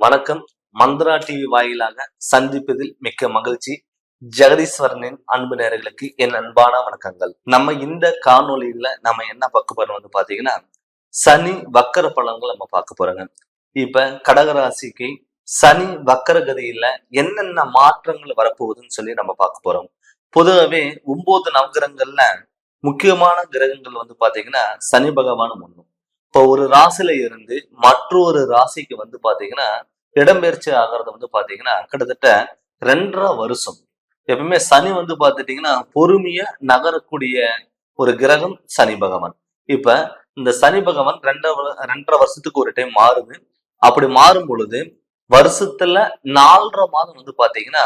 வணக்கம். மந்த்ரா டிவி வாயிலாக சந்திப்பதில் மிக்க மகிழ்ச்சி. ஜெகதீஸ்வரனின் அன்பு நேர்களுக்கு என் அன்பான வணக்கங்கள். நம்ம இந்த காணொலியில நம்ம என்ன பார்க்க போறோம் வந்து பாத்தீங்கன்னா சனி வக்கர பலன்கள் நம்ம பார்க்க போறோங்க. இப்ப கடகராசிக்கு சனி வக்கர கதையில என்னென்ன மாற்றங்கள் வரப்போகுதுன்னு சொல்லி நம்ம பார்க்க போறோம். பொதுவாகவே ஒன்பது நவகிரகங்கள்ல முக்கியமான கிரகங்கள் வந்து பாத்தீங்கன்னா சனி பகவானும் ஒண்ணும் இப்போ ஒரு ராசியில இருந்து மற்றொரு ராசிக்கு வந்து பாத்தீங்கன்னா இடம்பெயர்ச்சி ஆகிறது வந்து பாத்தீங்கன்னா கிட்டத்தட்ட ரெண்டரை வருஷம். எப்பவுமே சனி வந்து பாத்துட்டீங்கன்னா பொறுமையா நகரக்கூடிய ஒரு கிரகம் சனி பகவான். இப்ப இந்த சனி பகவான் ரெண்டரை ரெண்டரை வருஷத்துக்கு ஒரு டைம் மாறுது. அப்படி மாறும் பொழுது வருஷத்துல நாலரை மாதம் வந்து பாத்தீங்கன்னா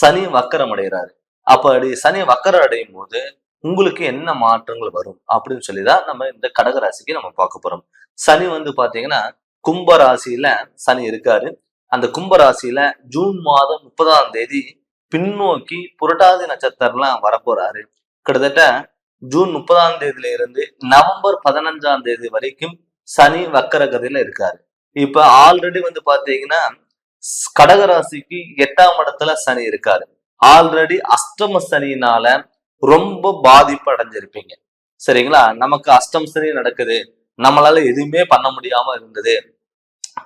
சனி வக்கரம் அடைகிறாரு. அப்படி சனி வக்கரம் அடையும் போது உங்களுக்கு என்ன மாற்றங்கள் வரும் அப்படின்னு சொல்லிதான் நம்ம இந்த கடகராசிக்கு நம்ம பார்க்க போறோம். சனி வந்து பாத்தீங்கன்னா கும்ப ராசியில சனி இருக்காரு. அந்த கும்ப ராசியில ஜூன் மாதம் முப்பதாம் தேதி பின்னோக்கி புரட்டாதி நட்சத்திரம்லாம் வரப்போறாரு. கிட்டத்தட்ட ஜூன் முப்பதாம் தேதியில இருந்து நவம்பர் பதினஞ்சாம் தேதி வரைக்கும் சனி வக்கரகதையில இருக்காரு. இப்ப ஆல்ரெடி வந்து பாத்தீங்கன்னா கடகராசிக்கு எட்டாம் இடத்துல சனி இருக்காரு. ஆல்ரெடி அஷ்டம சனியினால ரொம்ப பாதிப்பு அடைஞ்சிருப்பீங்க. சரிங்களா? நமக்கு அஷ்டம் சரி நடக்குது. நம்மளால எதுவுமே பண்ண முடியாம இருந்தது.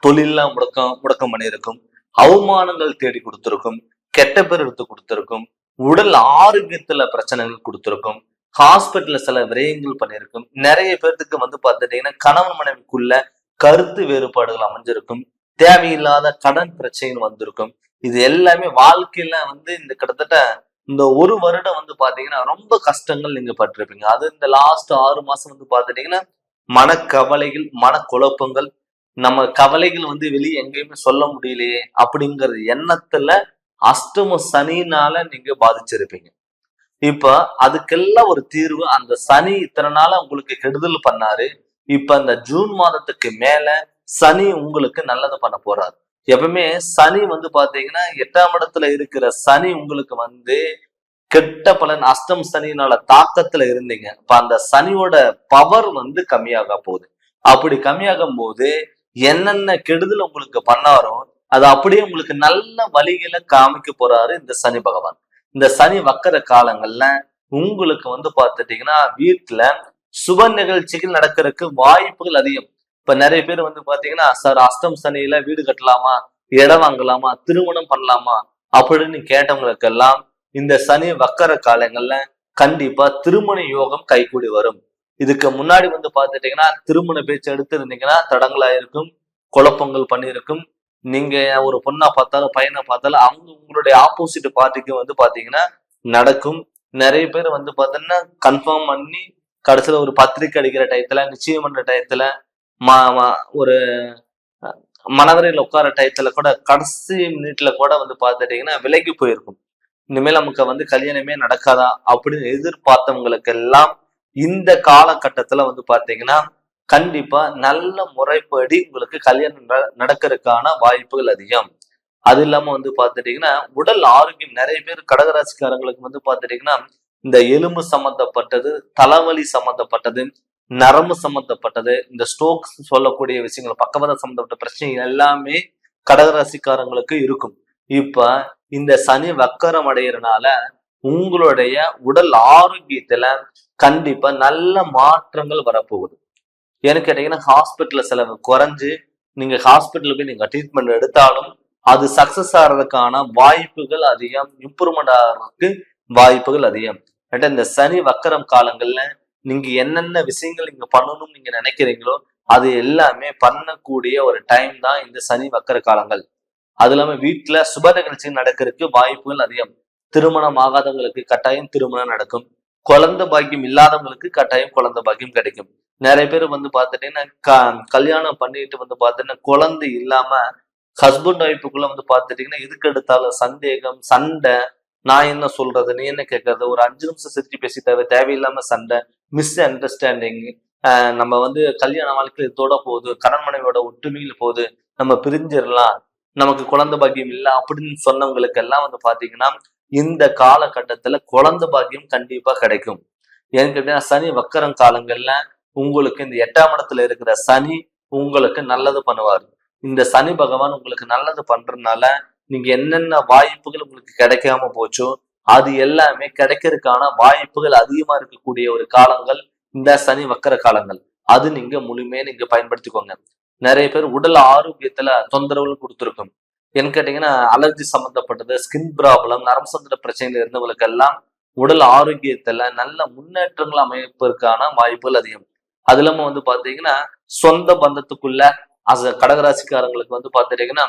தொழில்லாம் முடக்கம் முடக்கம் பண்ணியிருக்கும். அவமானங்கள் தேடி கொடுத்துருக்கும். கெட்ட பேர் எடுத்து கொடுத்துருக்கும். உடல் ஆரோக்கியத்துல பிரச்சனைகள் கொடுத்துருக்கும். ஹாஸ்பிட்டல்ல சில விரயங்கள் பண்ணியிருக்கும். நிறைய பேர்த்துக்கு வந்து பார்த்துட்டீங்கன்னா கணவன் மனைவிக்குள்ள கருத்து வேறுபாடுகள் அமைஞ்சிருக்கும். தேவையில்லாத கடன் பிரச்சனைகள் வந்திருக்கும். இது எல்லாமே வாழ்க்கையில வந்து இந்த கிட்டத்தட்ட இந்த ஒரு வருடம் வந்து பாத்தீங்கன்னா ரொம்ப கஷ்டங்கள் நீங்க பட்டிருப்பீங்க. அது இந்த லாஸ்ட் ஆறு மாசம் வந்து பாத்துட்டீங்கன்னா மனக்கவலைகள் மனக்குழப்பங்கள் நம்ம கவலைகள் வந்து வெளியே எங்கேயுமே சொல்ல முடியலையே அப்படிங்கிற எண்ணத்துல அஷ்டம சனினால நீங்க பாதிச்சிருப்பீங்க. இப்ப அதுக்கெல்லாம் ஒரு தீர்வு அந்த சனி இத்தனை நாள உங்களுக்கு கெடுதல் பண்ணாரு. இப்ப அந்த ஜூன் மாதத்துக்கு மேல சனி உங்களுக்கு நல்லது பண்ண போறாரு. எப்பவுமே சனி வந்து பாத்தீங்கன்னா எட்டாம் இடத்துல இருக்கிற சனி உங்களுக்கு வந்து கெட்ட பலன் அஷ்டம் சனினால தாக்கத்துல இருந்தீங்க. இப்ப அந்த சனியோட பவர் வந்து கம்மியாக போகுது. அப்படி கம்மியாகும் போது என்னென்ன கெடுதல் உங்களுக்கு பண்ணாரோ அது அப்படியே உங்களுக்கு நல்ல வழிகளை காமிக்க போறாரு இந்த சனி பகவான். இந்த சனி வக்கர காலங்கள்ல உங்களுக்கு வந்து பார்த்துட்டீங்கன்னா வீட்டுல சுப நிகழ்ச்சிகள் நடக்கிறதுக்கு வாய்ப்புகள் அதிகம். இப்ப நிறைய பேர் வந்து பாத்தீங்கன்னா சார் அஷ்டம் சனியில வீடு கட்டலாமா? இடம் வாங்கலாமா? திருமணம் பண்ணலாமா? அப்படின்னு கேட்டவங்களுக்கெல்லாம் இந்த சனி வக்கர காலங்கள்ல கண்டிப்பா திருமண யோகம் கைகூடி வரும். இதுக்கு முன்னாடி வந்து பாத்துட்டீங்கன்னா திருமண பேச்சு எடுத்திருந்தீங்கன்னா தடங்களா இருக்கும் குழப்பங்கள் பண்ணியிருக்கும். நீங்க ஒரு பொண்ணா பார்த்தாலும் பையனை பார்த்தாலும் அவங்க உங்களுடைய ஆப்போசிட் பார்ட்டிக்கு வந்து பாத்தீங்கன்னா நடக்கும். நிறைய பேர் வந்து பாத்தீங்கன்னா கன்ஃபார்ம் பண்ணி கடைசியில ஒரு பத்திரிக்கை அடிக்கிற டயத்துல நிச்சயம் பண்ற டயத்துல ஒரு அஹ், மனவரையில் உட்கார டயத்துல கூட கடைசி மினிட்ல கூட வந்து பார்த்துட்டீங்கன்னா விலகி போயிருக்கும். இனிமேல் நமக்கு வந்து கல்யாணமே நடக்காதா அப்படின்னு எதிர்பார்த்தவங்களுக்கு எல்லாம் இந்த காலகட்டத்துல வந்து பாத்தீங்கன்னா கண்டிப்பா நல்ல முறைப்படி உங்களுக்கு கல்யாணம் நட- வாய்ப்புகள் அதிகம். அது இல்லாம வந்து பாத்துட்டீங்கன்னா உடல் ஆரோக்கியம் நிறைய பேர் கடகராசிக்காரங்களுக்கு வந்து பாத்துட்டீங்கன்னா இந்த எலும்பு சம்பந்தப்பட்டது தலைவலி சம்பந்தப்பட்டது நரம்பு சம்பந்தப்பட்டது இந்த ஸ்ட்ரோக் சொல்லக்கூடிய விஷயங்கள் பக்கவாத சம்பந்தப்பட்ட பிரச்சனைகள் எல்லாமே கடகராசிக்காரங்களுக்கு இருக்கும். இப்ப இந்த சனி வக்கரம் அடையிறனால உங்களுடைய உடல் ஆரோக்கியத்துல கண்டிப்பா நல்ல மாற்றங்கள் வரப்போகுது. ஏன்னு கேட்டீங்கன்னா ஹாஸ்பிட்டல் செலவு குறைஞ்சு நீங்க ஹாஸ்பிட்டல் போய் நீங்க ட்ரீட்மெண்ட் எடுத்தாலும் அது சக்சஸ் ஆகிறதுக்கான வாய்ப்புகள் அதிகம் இம்ப்ரூவ்மெண்ட் ஆகிறதுக்கு வாய்ப்புகள் அதிகம். ஏன்டா இந்த சனி வக்கரம் காலங்கள்ல நீங்க என்னென்ன விஷயங்கள் நீங்க பண்ணணும்னு நீங்க நினைக்கிறீங்களோ அது எல்லாமே பண்ணக்கூடிய ஒரு டைம் தான் இந்த சனி வக்கர காலங்கள். அது இல்லாம வீட்டுல சுப நிகழ்ச்சி நடக்கிறதுக்கு வாய்ப்புகள் அதிகம். திருமணம் ஆகாதவங்களுக்கு கட்டாயம் திருமணம் நடக்கும். குழந்தை பாக்கியம் இல்லாதவங்களுக்கு கட்டாயம் குழந்தை பாக்கியம் கிடைக்கும். நிறைய பேர் வந்து பார்த்துட்டீங்கன்னா க- கல்யாணம் பண்ணிட்டு வந்து பார்த்துட்டீங்கன்னா குழந்தை இல்லாம ஹஸ்பண்ட் ஒய்ஃபுக்குள்ள வந்து பார்த்துட்டீங்கன்னா எதுக்கு எடுத்தாலும் சந்தேகம் சண்டை நான் என்ன சொல்றது நீ என்ன கேட்கறது ஒரு அஞ்சு நிமிஷம் சிரிச்சு தேவை தேவையில்லாம சண்டை மிஸ் அண்டர்ஸ்டாண்டிங் நம்ம வந்து கல்யாண வாழ்க்கையில் இதோட போகுது கடன் மனைவியோட ஒற்றுமையில் போகுது நம்ம பிரிஞ்சிடலாம். நமக்கு குழந்தை பாக்கியம் இல்லை அப்படின்னு சொன்னவங்களுக்கு எல்லாம் வந்து பாத்தீங்கன்னா இந்த காலகட்டத்துல குழந்தை பாக்கியம் கண்டிப்பா கிடைக்கும். ஏன்னு கேட்டீங்கன்னா சனி வக்கரம் காலங்கள்ல உங்களுக்கு இந்த எட்டாம் இடத்துல இருக்கிற சனி உங்களுக்கு நல்லது பண்ணுவார். இந்த சனி பகவான் உங்களுக்கு நல்லது பண்றதுனால நீங்க என்னென்ன வாய்ப்புகள் உங்களுக்கு கிடைக்காம போச்சோ அது எல்லாமே கிடைக்கிறதுக்கான வாய்ப்புகள் அதிகமா இருக்கக்கூடிய ஒரு காலங்கள் இந்த சனி வக்கர காலங்கள். அது நீங்க முழுமையா நீங்க பயன்படுத்திக்கோங்க. நிறைய பேர் உடல் ஆரோக்கியத்துல தொந்தரவுகள் கொடுத்துருக்கும். என்ன கேட்டீங்கன்னா அலர்ஜி சம்பந்தப்பட்டது ஸ்கின் ப்ராப்ளம் நரம்பு சந்திர பிரச்சனைகள் இருந்தவங்களுக்கு எல்லாம் உடல் ஆரோக்கியத்துல நல்ல முன்னேற்றங்கள் அமைப்பதற்கான வாய்ப்புகள் அதிகம். அது இல்லாம வந்து பாத்தீங்கன்னா சொந்த பந்தத்துக்குள்ள அச கடகராசிக்காரங்களுக்கு வந்து பாத்துட்டீங்கன்னா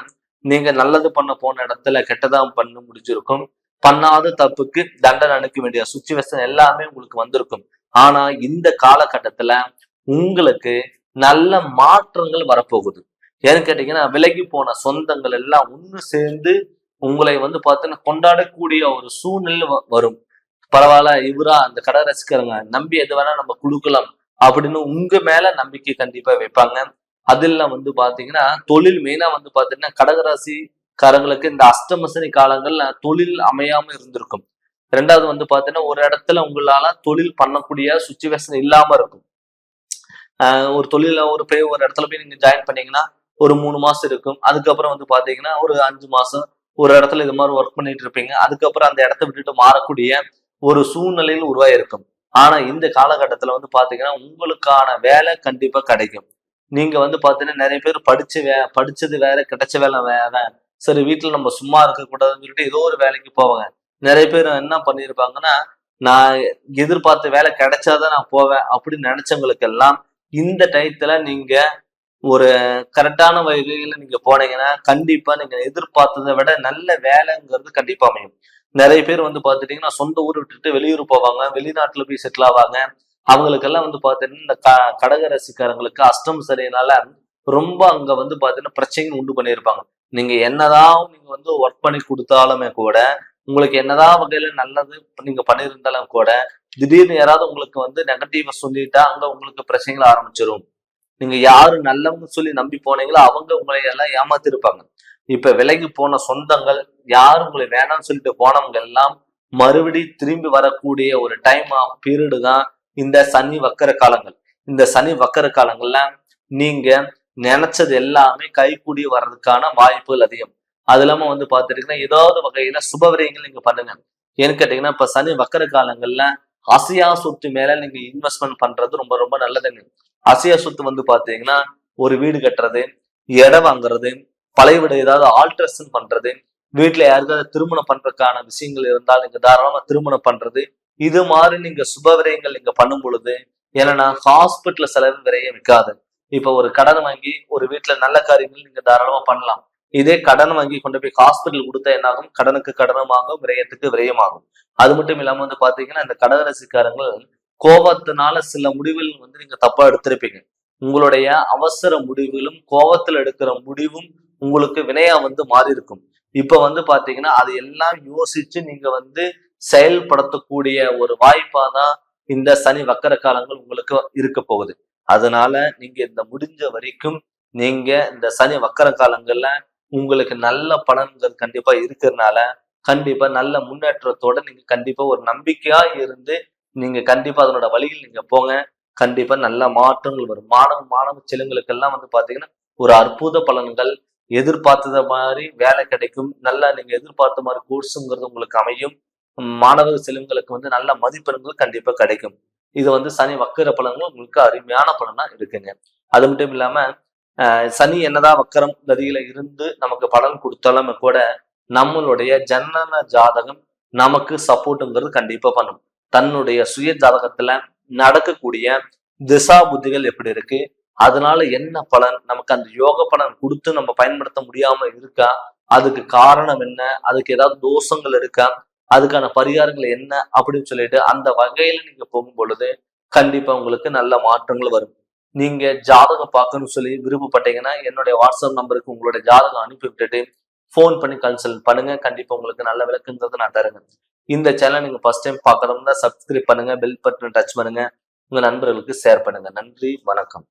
நீங்க நல்லது பண்ண போன இடத்துல கெட்டதாக பண்ண முடிஞ்சிருக்கும். பண்ணாத தப்புக்கு தண்டனை அனுப்ப வேண்டிய சுச்சுவேஷன் எல்லாமே உங்களுக்கு வந்திருக்கும். ஆனா இந்த காலகட்டத்துல உங்களுக்கு நல்ல மாற்றங்கள் வரப்போகுது. ஏன்னு கேட்டீங்கன்னா விலகி போன சொந்தங்கள் எல்லாம் ஒன்று சேர்ந்து உங்களை வந்து பார்த்தீங்கன்னா கொண்டாடக்கூடிய ஒரு சூழ்நிலை வ- வரும். பரவாயில்ல இவரா அந்த கடை ரசிக்கிறவங்க நம்பி எது வேணா நம்ம கொடுக்கலாம் அப்படின்னு உங்க மேல நம்பிக்கை கண்டிப்பா வைப்பாங்க. அதுல வந்து பாத்தீங்கன்னா தொழில் மெயினா வந்து பாத்தீங்கன்னா கடகராசிக்காரங்களுக்கு இந்த அஷ்டமசனி காலங்கள்ல தொழில் அமையாம இருந்திருக்கும். ரெண்டாவது வந்து பாத்தீங்கன்னா ஒரு இடத்துல உங்களால தொழில் பண்ணக்கூடிய சுச்சுவேஷன் இல்லாம இருக்கும். ஒரு தொழில ஒரு போய் ஒரு இடத்துல போய் நீங்க ஜாயின் பண்ணீங்கன்னா ஒரு மூணு மாசம் இருக்கும். அதுக்கப்புறம் வந்து பாத்தீங்கன்னா ஒரு அஞ்சு மாசம் ஒரு இடத்துல இது மாதிரி ஒர்க் பண்ணிட்டு இருப்பீங்க. அதுக்கப்புறம் அந்த இடத்த விட்டுட்டு மாறக்கூடிய ஒரு சூழ்நிலையில் உருவாயிருக்கும். ஆனா இந்த காலகட்டத்துல வந்து பாத்தீங்கன்னா உங்களுக்கான வேலை கண்டிப்பா கிடைக்கும். நீங்க வந்து பாத்தீங்கன்னா நிறைய பேர் படிச்சு வே படிச்சது வேற கிடைச்ச வேலை வேற சரி வீட்டுல நம்ம சும்மா இருக்க கூடாதுன்னு சொல்லிட்டு ஏதோ ஒரு வேலைக்கு போவாங்க. நிறைய பேர் என்ன பண்ணியிருப்பாங்கன்னா நான் எதிர்பார்த்த வேலை கிடைச்சாதான் நான் போவேன் அப்படின்னு நினைச்சவங்களுக்கு எல்லாம் இந்த டயத்துல நீங்க ஒரு கரெக்டான வகையில நீங்க போனீங்கன்னா கண்டிப்பா நீங்க எதிர்பார்த்ததை விட நல்ல வேலைங்கிறது கண்டிப்பா அமையும். நிறைய பேர் வந்து பாத்துட்டீங்கன்னா சொந்த ஊர் விட்டுட்டு வெளியூர் போவாங்க. வெளிநாட்டுல போய் செட்டில் ஆவாங்க. அவங்களுக்கெல்லாம் வந்து பாத்தீங்கன்னா இந்த க கடகராசிக்காரங்களுக்கு அஷ்டம் சரியினால ரொம்ப அங்க வந்து பாத்தீங்கன்னா பிரச்சனைகள் உண்டு பண்ணியிருப்பாங்க. நீங்க என்னதான் நீங்க வந்து ஒர்க் பண்ணி கொடுத்தாலுமே கூட உங்களுக்கு என்னதான் வகையில நல்லது நீங்க பண்ணியிருந்தாலும் கூட திடீர்னு யாராவது உங்களுக்கு வந்து நெகட்டிவா சொல்லிட்டா அங்க உங்களுக்கு பிரச்சனைகள் ஆரம்பிச்சிடும் நீங்க யாரு நல்லவங்க சொல்லி நம்பி போனீங்களோ அவங்க உங்களை எல்லாம் ஏமாத்திருப்பாங்க. இப்ப விலகி போன சொந்தங்கள் யார் உங்களை வேணாம்னு சொல்லிட்டு போனவங்க எல்லாம் மறுபடி திரும்பி வரக்கூடிய ஒரு டைம் ஆஃப் பீரியடு தான் இந்த சனி வக்கர காலங்கள். இந்த சனி வக்கர காலங்கள்ல நீங்க நினைச்சது எல்லாமே கைகூடி வர்றதுக்கான வாய்ப்புகள் அதிகம். அது இல்லாம வந்து பாத்துட்டீங்கன்னா ஏதாவது வகையில சுபவரியங்கள் நீங்க பண்ணுங்க. ஏன்னு கேட்டீங்கன்னா இப்ப சனி வக்கர காலங்கள்ல அசையா சொத்து மேல நீங்க இன்வெஸ்ட்மெண்ட் பண்றது ரொம்ப ரொம்ப நல்லதுங்க. அசையா சொத்து வந்து பாத்தீங்கன்னா ஒரு வீடு கட்டுறது இடம் வாங்குறது பழைய வீடு ஏதாவது ஆல்ட்ரேஷன் பண்றது வீட்டுல யாருக்காவது திருமணம் பண்றதுக்கான விஷயங்கள் இருந்தால் நீங்க தாராளமா திருமணம் பண்றது இது மாதிரி நீங்க சுப விரயங்கள் நீங்க பண்ணும் பொழுது ஏன்னா ஹாஸ்பிட்டல் செலவு விரைய விற்காது இப்ப ஒரு கடன் வாங்கி ஒரு வீட்டுல நல்ல காரியங்கள் நீங்க தாராளமா பண்ணலாம். இதே கடன் வாங்கி கொண்டு போய் ஹாஸ்பிட்டல் கொடுத்தா என்னாகும்? கடனுக்கு கடனமாகும் விரயத்துக்கு விரயமாகும். அது மட்டும் இல்லாம வந்து பாத்தீங்கன்னா இந்த கடகராசிக்காரங்கள் கோபத்தினால சில முடிவுகள் வந்து நீங்க தப்பா எடுத்திருப்பீங்க. உங்களுடைய அவசர முடிவுகளும் கோபத்துல எடுக்கிற முடிவும் உங்களுக்கு வினையா வந்து மாறி இருக்கும் இப்ப வந்து பாத்தீங்கன்னா அது எல்லாம் யோசிச்சு நீங்க வந்து செயல்படுத்தக்கூடிய ஒரு வாய்ப்பா தான் இந்த சனி வக்கர காலங்கள் உங்களுக்கு இருக்க போகுது. அதனால நீங்க இந்த முடிஞ்ச வரைக்கும் நீங்க இந்த சனி வக்கர காலங்கள்ல உங்களுக்கு நல்ல பலன்கள் கண்டிப்பா இருக்கிறதுனால கண்டிப்பா நல்ல முன்னேற்றத்தோட நீங்க கண்டிப்பா ஒரு நம்பிக்கையா இருந்து நீங்க கண்டிப்பா அதனோட வழியில் நீங்க போங்க. கண்டிப்பா நல்ல மாற்றங்கள் வரும். மாணவ மாணவ செல்லுங்களுக்கெல்லாம் வந்து பாத்தீங்கன்னா ஒரு அற்புத பலன்கள் எதிர்பார்த்தத மாதிரி வேலை கிடைக்கும். நல்லா நீங்க எதிர்பார்த்த மாதிரி கோர்ஸுங்கிறது உங்களுக்கு அமையும். மாணவ செல்வங்களுக்கு வந்து நல்ல மதிப்பெண்கள் கண்டிப்பா கிடைக்கும். இது வந்து சனி வக்கர பலன்கள் உங்களுக்கு அருமையான பலனா இருக்குங்க. அது மட்டும் இல்லாம சனி என்னதான் வக்கரம் கதியில இருந்து நமக்கு பலன் கொடுத்தாலுமே கூட நம்மளுடைய ஜனன ஜாதகம் நமக்கு சப்போர்ட்டுங்கிறது கண்டிப்பா பண்ணும். தன்னுடைய சுய ஜாதகத்துல நடக்கக்கூடிய திசா புத்திகள் எப்படி இருக்கு? அதனால என்ன பலன்? நமக்கு அந்த யோக பலன் கொடுத்து நம்ம பயன்படுத்த முடியாம இருக்கா? அதுக்கு காரணம் என்ன? அதுக்கு ஏதாவது தோஷங்கள் இருக்கா? அதுக்கான பரிகாரங்கள் என்ன? அப்படின்னு சொல்லிட்டு அந்த வகையில நீங்க போகும் பொழுது கண்டிப்பா உங்களுக்கு நல்ல மாற்றங்கள் வரும். நீங்க ஜாதகம் பார்க்கணும்னு சொல்லி விருப்பப்பட்டீங்கன்னா என்னுடைய வாட்ஸ்அப் நம்பருக்கு உங்களுடைய ஜாதகம் அனுப்பி விட்டுட்டு ஃபோன் பண்ணி கன்சல்ட் பண்ணுங்க. கண்டிப்பா உங்களுக்கு நல்ல விளக்குங்கிறது நான் தருங்க இந்த சேனல் நீங்க ஃபர்ஸ்ட் டைம் பார்க்கணும்னா சப்ஸ்கிரைப் பண்ணுங்க பெல் பட்டன் டச் பண்ணுங்க. உங்க நண்பர்களுக்கு ஷேர் பண்ணுங்க. நன்றி வணக்கம்.